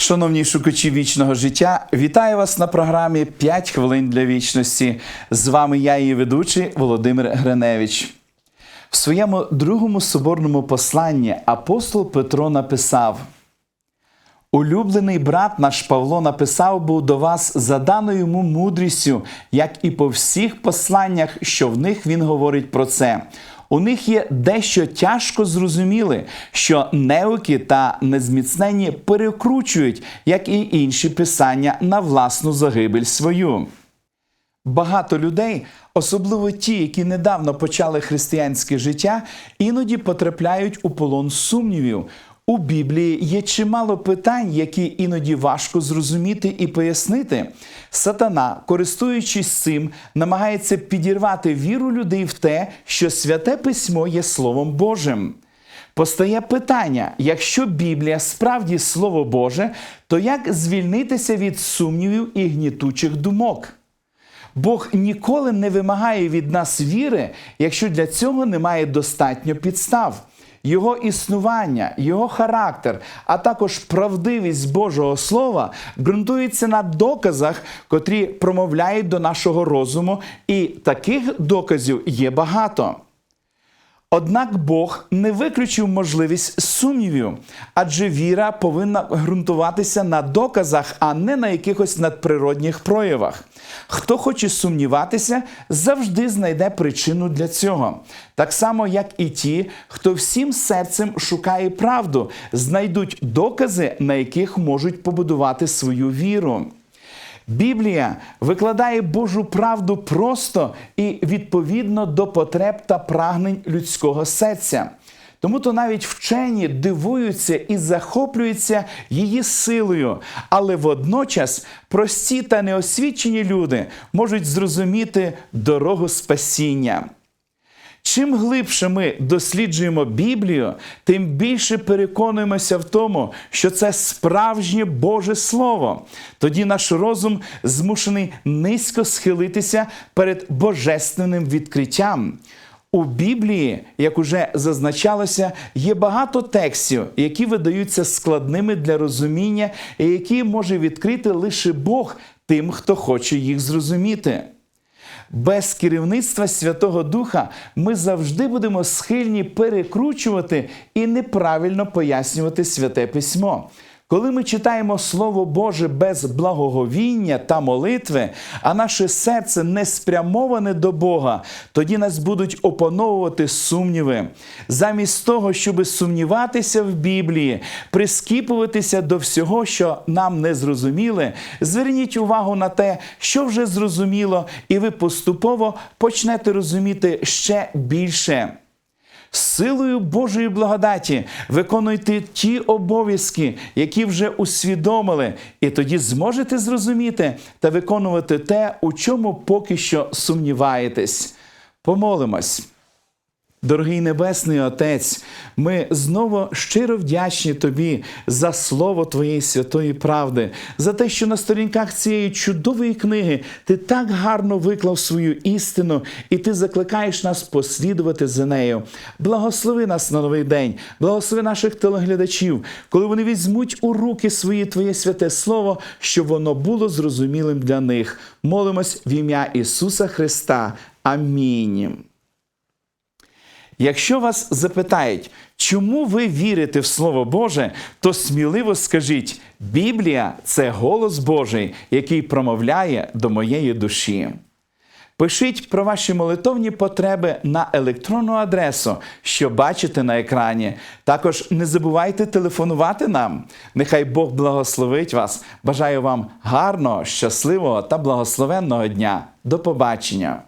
Шановні шукачі вічного життя, вітаю вас на програмі «5 хвилин для вічності. З вами я, її ведучий Володимир Гриневич. В своєму другому соборному посланні апостол Петро написав: Улюблений брат наш Павло написав був до вас за даною йому мудрістю, як і по всіх посланнях, що в них він говорить про це. У них є дещо тяжко зрозуміли, що неуки та незміцнені перекручують, як і інші писання, на власну загибель свою. Багато людей, особливо ті, які недавно почали християнське життя, іноді потрапляють у полон сумнівів. У Біблії є чимало питань, які іноді важко зрозуміти і пояснити. Сатана, користуючись цим, намагається підірвати віру людей в те, що святе письмо є Словом Божим. Постає питання: якщо Біблія справді Слово Боже, то як звільнитися від сумнівів і гнітучих думок? Бог ніколи не вимагає від нас віри, якщо для цього немає достатньо підстав. Його існування, його характер, а також правдивість Божого Слова ґрунтується на доказах, котрі промовляють до нашого розуму, і таких доказів є багато. Однак Бог не виключив можливість сумнівів, адже віра повинна ґрунтуватися на доказах, а не на якихось надприродних проявах. Хто хоче сумніватися, завжди знайде причину для цього. Так само, як і ті, хто всім серцем шукає правду, знайдуть докази, на яких можуть побудувати свою віру. Біблія викладає Божу правду просто і відповідно до потреб та прагнень людського серця. Тому то навіть вчені дивуються і захоплюються її силою, але водночас прості та неосвічені люди можуть зрозуміти дорогу спасіння. Чим глибше ми досліджуємо Біблію, тим більше переконуємося в тому, що це справжнє Боже Слово. Тоді наш розум змушений низько схилитися перед божественним відкриттям. У Біблії, як уже зазначалося, є багато текстів, які видаються складними для розуміння, і які може відкрити лише Бог тим, хто хоче їх зрозуміти. Без керівництва Святого Духа ми завжди будемо схильні перекручувати і неправильно пояснювати святе письмо. Коли ми читаємо Слово Боже без благоговіння та молитви, а наше серце не спрямоване до Бога, тоді нас будуть опановувати сумніви. Замість того, щоб сумніватися в Біблії, прискіпуватися до всього, що нам не зрозуміли, зверніть увагу на те, що вже зрозуміло, і ви поступово почнете розуміти ще більше. Силою Божої благодаті виконуйте ті обов'язки, які вже усвідомили, і тоді зможете зрозуміти та виконувати те, у чому поки що сумніваєтесь. Помолимось. Дорогий Небесний Отець, ми знову щиро вдячні Тобі за слово Твоєї святої правди, за те, що на сторінках цієї чудової книги Ти так гарно виклав свою істину, і Ти закликаєш нас послідувати за нею. Благослови нас на новий день, благослови наших телеглядачів, коли вони візьмуть у руки свої Твоє святе Слово, щоб воно було зрозумілим для них. Молимось в ім'я Ісуса Христа. Амінь. Якщо вас запитають, чому ви вірите в Слово Боже, то сміливо скажіть: Біблія це голос Божий, який промовляє до моєї душі. Пишіть про ваші молитовні потреби на електронну адресу, що бачите на екрані. Також не забувайте телефонувати нам. Нехай Бог благословить вас. Бажаю вам гарного, щасливого та благословенного дня. До побачення!